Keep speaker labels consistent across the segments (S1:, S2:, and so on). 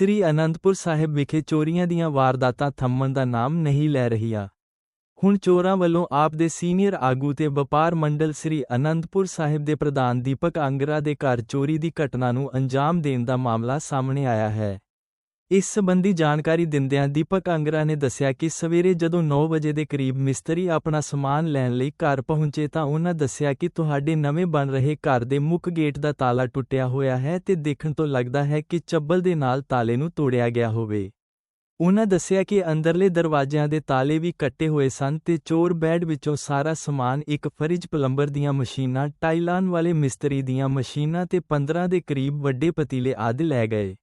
S1: ਸ੍ਰੀ ਅਨੰਦਪੁਰ ਸਾਹਿਬ ਵਿਖੇ ਚੋਰੀਆਂ ਦੀਆਂ ਵਾਰਦਾਤਾਂ ਥੰਮਣ ਦਾ ਨਾਮ ਨਹੀਂ ਲੈ ਰਹੀਆਂ। ਹੁਣ ਚੋਰਾਂ ਵੱਲੋਂ ਆਪ ਦੇ ਸੀਨੀਅਰ ਆਗੂ ਤੇ ਵਪਾਰ ਮੰਡਲ ਸ੍ਰੀ ਅਨੰਦਪੁਰ ਸਾਹਿਬ ਦੇ ਪ੍ਰਧਾਨ ਦੀਪਕ ਆਂਗਰਾ ਦੇ ਘਰ ਚੋਰੀ ਦੀ ਘਟਨਾ ਨੂੰ ਅੰਜਾਮ ਦੇਣ ਦਾ ਮਾਮਲਾ ਸਾਹਮਣੇ ਆਇਆ ਹੈ। ਇਸ ਸੰਬੰਧੀ ਜਾਣਕਾਰੀ ਦਿੰਦਿਆਂ ਦੀਪਕ ਆਂਗਰਾ ਨੇ ਦੱਸਿਆ ਕਿ ਸਵੇਰੇ ਜਦੋਂ 9 ਵਜੇ ਦੇ ਕਰੀਬ ਮਿਸਤਰੀ ਆਪਣਾ ਸਮਾਨ ਲੈਣ ਲਈ ਘਰ ਪਹੁੰਚੇ ਤਾਂ ਉਹਨਾਂ ਦੱਸਿਆ ਕਿ ਤੁਹਾਡੇ ਨਵੇਂ ਬਣ ਰਹੇ ਘਰ ਦੇ ਮੁੱਖ ਗੇਟ ਦਾ ਤਾਲਾ ਟੁੱਟਿਆ ਹੋਇਆ ਹੈ ਤੇ ਦੇਖਣ ਤੋਂ ਲੱਗਦਾ ਹੈ ਕਿ ਚੱਬਲ ਦੇ ਨਾਲ ਤਾਲੇ ਨੂੰ ਤੋੜਿਆ ਗਿਆ ਹੋਵੇ। ਉਹਨਾਂ ਦੱਸਿਆ ਕਿ ਅੰਦਰਲੇ ਦਰਵਾਜ਼ਿਆਂ ਦੇ ਤਾਲੇ ਵੀ ਕੱਟੇ ਹੋਏ ਸਨ ਤੇ ਚੋਰ ਬੈੱਡ ਵਿੱਚੋਂ ਸਾਰਾ ਸਮਾਨ ਇੱਕ ਫਰਿੱਜ ਪਲੰਬਰ ਦੀਆਂ ਮਸ਼ੀਨਾਂ ਟਾਈਲਾਨ ਵਾਲੇ ਮਿਸਤਰੀ ਦੀਆਂ ਮਸ਼ੀਨਾਂ ਤੇ 15 ਦੇ ਕਰੀਬ ਵੱਡੇ ਪਤੀਲੇ ਆਦਿ ਲੈ ਗਏ।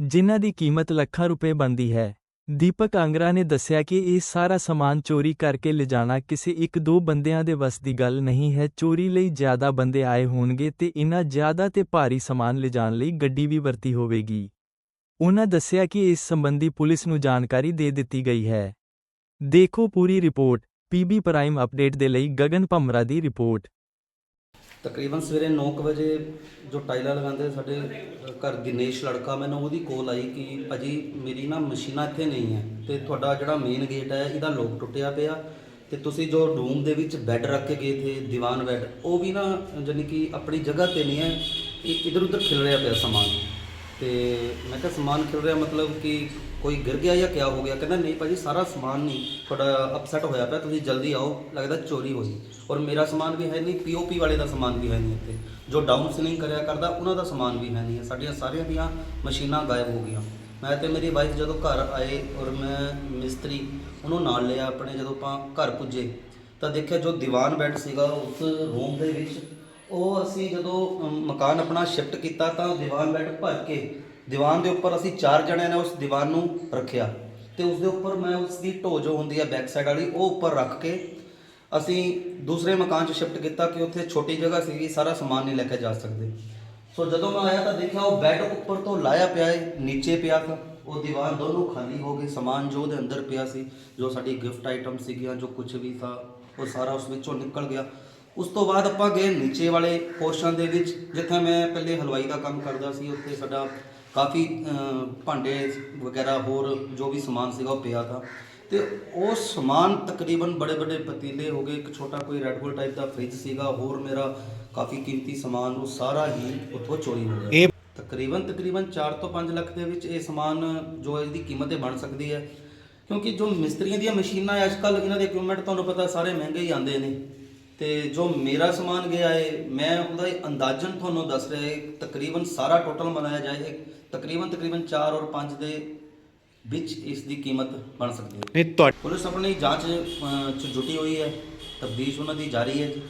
S1: ਜਿਨ੍ਹਾਂ ਦੀ ਕੀਮਤ ਲੱਖਾਂ ਰੁਪਏ ਬਣਦੀ ਹੈ। ਦੀਪਕ ਆਂਗਰਾ ਨੇ ਦੱਸਿਆ ਕਿ ਇਹ ਸਾਰਾ ਸਮਾਨ ਚੋਰੀ ਕਰਕੇ ਲਿਜਾਣਾ ਕਿਸੇ ਇੱਕ ਦੋ ਬੰਦਿਆਂ ਦੇ ਵਸ ਦੀ ਗੱਲ ਨਹੀਂ ਹੈ। ਚੋਰੀ ਲਈ ਜ਼ਿਆਦਾ ਬੰਦੇ ਆਏ ਹੋਣਗੇ ਤੇ ਇਨ੍ਹਾਂ ਜ਼ਿਆਦਾ ਤੇ ਭਾਰੀ ਸਮਾਨ ਲਿਜਾਣ ਲਈ ਗੱਡੀ ਵੀ ਵਰਤੀ ਹੋਵੇਗੀ। ਉਹਨਾਂ ਦੱਸਿਆ ਕਿ ਇਸ ਸੰਬੰਧੀ ਪੁਲਿਸ ਨੂੰ ਜਾਣਕਾਰੀ ਦੇ ਦਿੱਤੀ ਗਈ ਹੈ। ਦੇਖੋ ਪੂਰੀ ਰਿਪੋਰਟ। ਪੀਬੀ ਪ੍ਰਾਈਮ ਅਪਡੇਟ ਦੇ ਲਈ ਗਗਨ ਭਮਰਾ ਦੀ ਰਿਪੋਰਟ।
S2: ਤਕਰੀਬਨ ਸਵੇਰੇ 9:00 ਵਜੇ ਜੋ ਟਾਈਲਾਂ ਲਗਾਉਂਦੇ ਸਾਡੇ ਘਰ ਦਿਨੇਸ਼ ਲੜਕਾ ਮੈਨੂੰ ਉਹਦੀ ਕੋਲ ਆਈ ਕਿ ਭਾਜੀ ਮੇਰੀ ਨਾ ਮਸ਼ੀਨਾਂ ਇੱਥੇ ਨਹੀਂ ਹੈ ਤੇ ਤੁਹਾਡਾ ਜਿਹੜਾ ਮੇਨ ਗੇਟ ਹੈ ਇਹਦਾ ਲੋਕ ਟੁੱਟਿਆ ਪਿਆ ਤੇ ਤੁਸੀਂ ਜੋ ਰੂਮ ਦੇ ਵਿੱਚ ਬੈੱਡ ਰੱਖ ਕੇ ਗਏ ਥੇ, ਦੀਵਾਨ ਬੈੱਡ ਉਹ ਵੀ ਨਾ ਜਾਨੀ ਕਿ ਆਪਣੀ ਜਗ੍ਹਾ ਤੇ ਨਹੀਂ ਹੈ, ਇਹ ਇਧਰ ਉਧਰ ਖਿਲ ਰਿਹਾ ਪਿਆ ਸਮਾਨ। ਤੇ ਮੈਂ ਕਿਹਾ ਸਮਾਨ ਖਿਲ ਰਿਹਾ ਮਤਲਬ ਕਿ ਕੋਈ ਗਿਰ ਗਿਆ ਜਾਂ ਕਿਆ ਹੋ ਗਿਆ, ਕਹਿੰਦਾ ਨਹੀਂ ਭਾਜੀ, ਸਾਰਾ ਸਮਾਨ ਨਹੀਂ, ਤੁਹਾਡਾ ਅਪਸੈਟ ਹੋਇਆ ਪਿਆ, ਤੁਸੀਂ ਜਲਦੀ ਆਓ, ਲੱਗਦਾ ਚੋਰੀ ਹੋਈ ਔਰ ਮੇਰਾ ਸਮਾਨ ਵੀ ਹੈ ਨਹੀਂ ਪੀਓਪੀ ਵਾਲੇ ਦਾ ਸਮਾਨ ਵੀ ਹੈ ਨਹੀਂ ਇੱਥੇ। ਜੋ ਡਾਊਨ ਸੀਲਿੰਗ ਕਰਿਆ ਕਰਦਾ, ਉਹਨਾਂ ਦਾ ਸਮਾਨ ਵੀ ਹੈ ਨਹੀਂ ਹੈ। ਸਾਡੀਆਂ ਸਾਰੀਆਂ ਦੀਆਂ ਮਸ਼ੀਨਾਂ ਗਾਇਬ ਹੋ ਗਈਆਂ। ਮੈਂ ਤੇ ਮੇਰੀ ਵਾਈਫ ਜਦੋਂ ਘਰ ਆਏ ਔਰ ਮੈਂ ਮਿਸਤਰੀ, ਉਹਨੂੰ ਨਾਲ ਲਿਆ ਆਪਣੇ ਜਦੋਂ ਆਪਾਂ ਘਰ ਪੁੱਜੇ, ਤਾਂ ਦੇਖਿਆ ਜੋ ਦੀਵਾਨ ਬੈੱਡ ਸੀਗਾ, ਉਸ ਰੂਮ ਦੇ ਵਿੱਚ, ਉਹ ਅਸੀਂ ਜਦੋਂ ਮਕਾਨ ਆਪਣਾ ਸ਼ਿਫਟ ਕੀਤਾ ਤਾਂ ਦੀਵਾਨ ਬੈੱਡ ਭਰ ਕੇ ਦੀਵਾਨ ਦੇ ਉੱਪਰ ਅਸੀਂ ਚਾਰ ਜਣਿਆਂ ਨੇ ਉਸ ਦੀਵਾਨ ਨੂੰ ਰੱਖਿਆ ਤੇ ਉਸ ਦੇ ਉੱਪਰ ਮੈਂ ਉਸ ਦੀ ਢੋ ਜੋ ਹੁੰਦੀ ਹੈ ਬੈਕ ਸਾਈਡ ਵਾਲੀ, ਉਹ ਉੱਪਰ ਰੱਖ ਕੇ ਅਸੀਂ ਦੂਸਰੇ ਮਕਾਨ 'ਚ ਸ਼ਿਫਟ ਕੀਤਾ ਕਿ ਉੱਥੇ ਛੋਟੀ ਜਗ੍ਹਾ ਸੀਗੀ ਸਾਰਾ ਸਮਾਨ ਨਹੀਂ ਲੈ ਕੇ ਜਾ ਸਕਦੇ। ਸੋ ਜਦੋਂ ਮੈਂ ਆਇਆ ਤਾਂ ਦੇਖਿਆ ਉਹ ਬੈੱਡ ਉੱਪਰ ਤੋਂ ਲਾਇਆ ਪਿਆ ਹੈ ਨੀਚੇ ਪਿਆ ਤਾਂ ਉਹ ਦੀਵਾਨ ਦੋਨੋਂ ਖਾਲੀ ਹੋ ਗਏ। ਸਮਾਨ ਜੋ ਉਹਦੇ ਅੰਦਰ ਪਿਆ ਸੀ, ਜੋ ਸਾਡੀ ਗਿਫਟ ਆਈਟਮ ਸੀਗੀਆਂ, ਜੋ ਕੁਝ ਵੀ ਥਾ, ਉਹ ਸਾਰਾ ਉਸ ਵਿੱਚੋਂ ਨਿਕਲ ਗਿਆ। ਉਸ ਤੋਂ ਬਾਅਦ ਆਪਾਂ ਗਏ ਨੀਚੇ ਵਾਲੇ ਪੋਰਸ਼ਨ ਦੇ ਵਿੱਚ, ਜਿੱਥੇ ਮੈਂ ਪਹਿਲੇ ਹਲਵਾਈ ਦਾ ਕੰਮ ਕਰਦਾ ਸੀ, ਉੱਥੇ ਸਾਡਾ ਕਾਫੀ ਭਾਂਡੇ ਵਗੈਰਾ ਹੋਰ ਜੋ ਵੀ ਸਮਾਨ ਸੀਗਾ ਉਹ ਪਿਆ ਤਾਂ। ਤੇ ਉਹ ਸਮਾਨ ਤਕਰੀਬਨ ਬੜੇ ਬੜੇ ਪਤੀਲੇ ਹੋ ਗਏ ਇੱਕ ਛੋਟਾ ਕੋਈ ਰੈੱਡ ਬੁੱਲ ਟਾਈਪ ਦਾ ਫ੍ਰਿਜ ਸੀਗਾ ਹੋਰ ਮੇਰਾ ਕਾਫੀ ਕੀਮਤੀ ਸਮਾਨ ਉਹ ਸਾਰਾ ਹੀ ਉੱਥੋਂ ਚੋਰੀ ਹੋ ਗਿਆ।
S3: ਇਹ
S2: ਤਕਰੀਬਨ ਤਕਰੀਬਨ 4 ਤੋਂ 5 ਲੱਖ ਦੇ ਵਿੱਚ ਇਹ ਸਮਾਨ ਜੋ ਇਹਦੀ ਕੀਮਤ ਹੈ ਬਣ ਸਕਦੀ ਹੈ। ਕਿਉਂਕਿ ਜੋ ਮਿਸਤਰੀਆਂ ਦੀਆਂ ਮਸ਼ੀਨਾਂ ਅੱਜ ਕੱਲ ਇਹਨਾਂ ਦੇ ਇਕਵਿਪਮੈਂਟ ਤੁਹਾਨੂੰ ਪਤਾ ਸਾਰੇ ਮਹਿੰਗੇ ਹੀ ਆਉਂਦੇ ਨੇ। ਤੇ ਜੋ ਮੇਰਾ ਸਮਾਨ ਗਿਆ ਹੈ ਮੈਂ ਉਹਦਾ ਇਹ ਅੰਦਾਜ਼ਨ ਤੁਹਾਨੂੰ ਦੱਸ ਰਿਹਾ ਹਾਂ ਤਕਰੀਬਨ ਸਾਰਾ ਟੋਟਲ ਮਨਾਇਆ ਜਾਏ ਤਕਰੀਬਨ ਤਕਰੀਬਨ 4 ਔਰ 5 ਦੇ ਵਿੱਚ ਇਸ ਦੀ ਕੀਮਤ ਬਣ ਸਕਦੀ ਹੈ।
S3: ਨਹੀਂ ਤੁਹਾਡੇ
S2: ਪੁਲਿਸ ਆਪਣੀ ਜਾਂਚ 'ਚ ਜੁਟੀ ਹੋਈ ਹੈ ਤਬਦੀਸ਼ ਉਹਨਾਂ ਦੀ ਜਾਰੀ ਹੈ ਜੀ।